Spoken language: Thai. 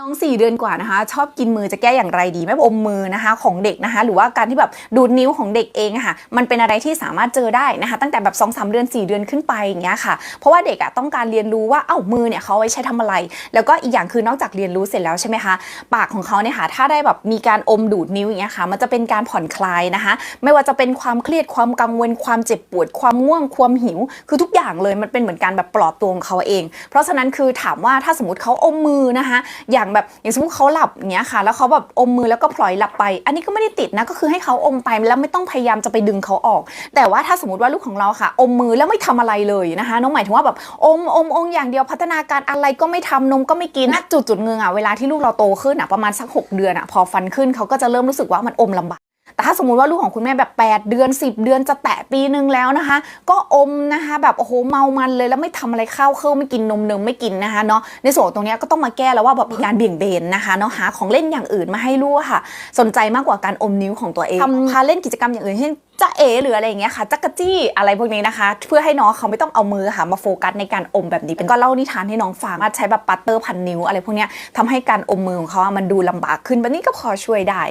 น้อง 4 เดือนกว่านะคะ ชอบกินมือจะแก้อย่างไรดีไม่อมมือนะคะ ของเด็กนะคะ หรือว่าการที่แบบดูดนิ้วของเด็กเองค่ะ มันเป็นอะไรที่สามารถเจอได้นะคะ ตั้งแต่แบบ2อสเดือน 4 เดือนขึ้นไปอย่างเงี้ยค่ะ เพราะว่าเด็กอะต้องการเรียนรู้ว่าเอ้ามือเนี่ยเขาไว้ใช้ทำอะไร แล้วก็อีกอย่างคือนอกจากเรียนรู้เสร็จแล้วใช่ไหมคะปากของเขาเนี่ยค่ะถ้าได้แบบมีการอมดูดนิ้วอย่างเงี้ยค่ะ มันจะเป็นการผ่อนคลายนะคะ ไม่ว่าจะเป็นความเครียดความกังวลความเจ็บปวด ความง่วงความหิว คือทุกอย่างเลยมันเป็นเหมือนการแบบปลอบตัวของเขาเอง เพราะฉะนั้นคือถามว่าถ้าสมมติเขาอมมือนะคะอย่างแบบอย่างสมมติเขาหลับอย่างเงี้ยค่ะ แล้วเขาแบบอมมือแล้วก็พลอยหลับไป อันนี้ก็ไม่ได้ติดนะก็คือให้เขาอมไปแล้วไม่ต้องพยายามจะไปดึงเขาออก แต่ว่าถ้าสมมติว่าลูกของเราค่ะ อมมือแล้วไม่ทำอะไรเลยนะคะน้องหมายถึงว่าแบบอมอมอมอย่างเดียวพัฒนาการอะไรก็ไม่ทำนมก็ไม่กินจุดจุดเงืองอะเวลาที่ลูกเราโตขึ้นอะประมาณสัก 6 เดือนอะพอฟันขึ้นเขาก็จะเริ่มรู้สึกว่ามันอมลำบาก แต่ถ้าสมมุติว่าลูกของคุณแม่แบบ 8 เดือน 10 เดือนจะแตะปีนึงแล้วนะคะ ก็อมนะคะ แบบโอ้โหเมามันเลยแล้วไม่ทำอะไรข้าวเข้าไม่กินนมเนมไม่กินนะคะเนาะในส่วนตรงเนี้ยก็ต้องมาแก้แล้วว่าแบบมีการเบี่ยงเบนนะคะเนาะหาของเล่นอย่างอื่นมาให้ลูกอะค่ะ สนใจมากกว่าการอมนิ้วของตัวเองทำพาเล่นกิจกรรมอย่างอื่นเช่นจะเอหรืออะไรอย่างเงี้ยค่ะจักกะจี้อะไรพวกนี้นะคะ เพื่อให้น้องเขาไม่ต้องเอามือค่ะมาโฟกัสในการอมแบบนี้เป็นก็เล่านิทานให้น้องฟังว่าใช้แบบปัตเตอร์พันนิ้วอะไรพวกเนี้ยทำให้การอมมือของเขาอะมันดูลำบากขึ้นแบบนี้ก็พอช่วยได้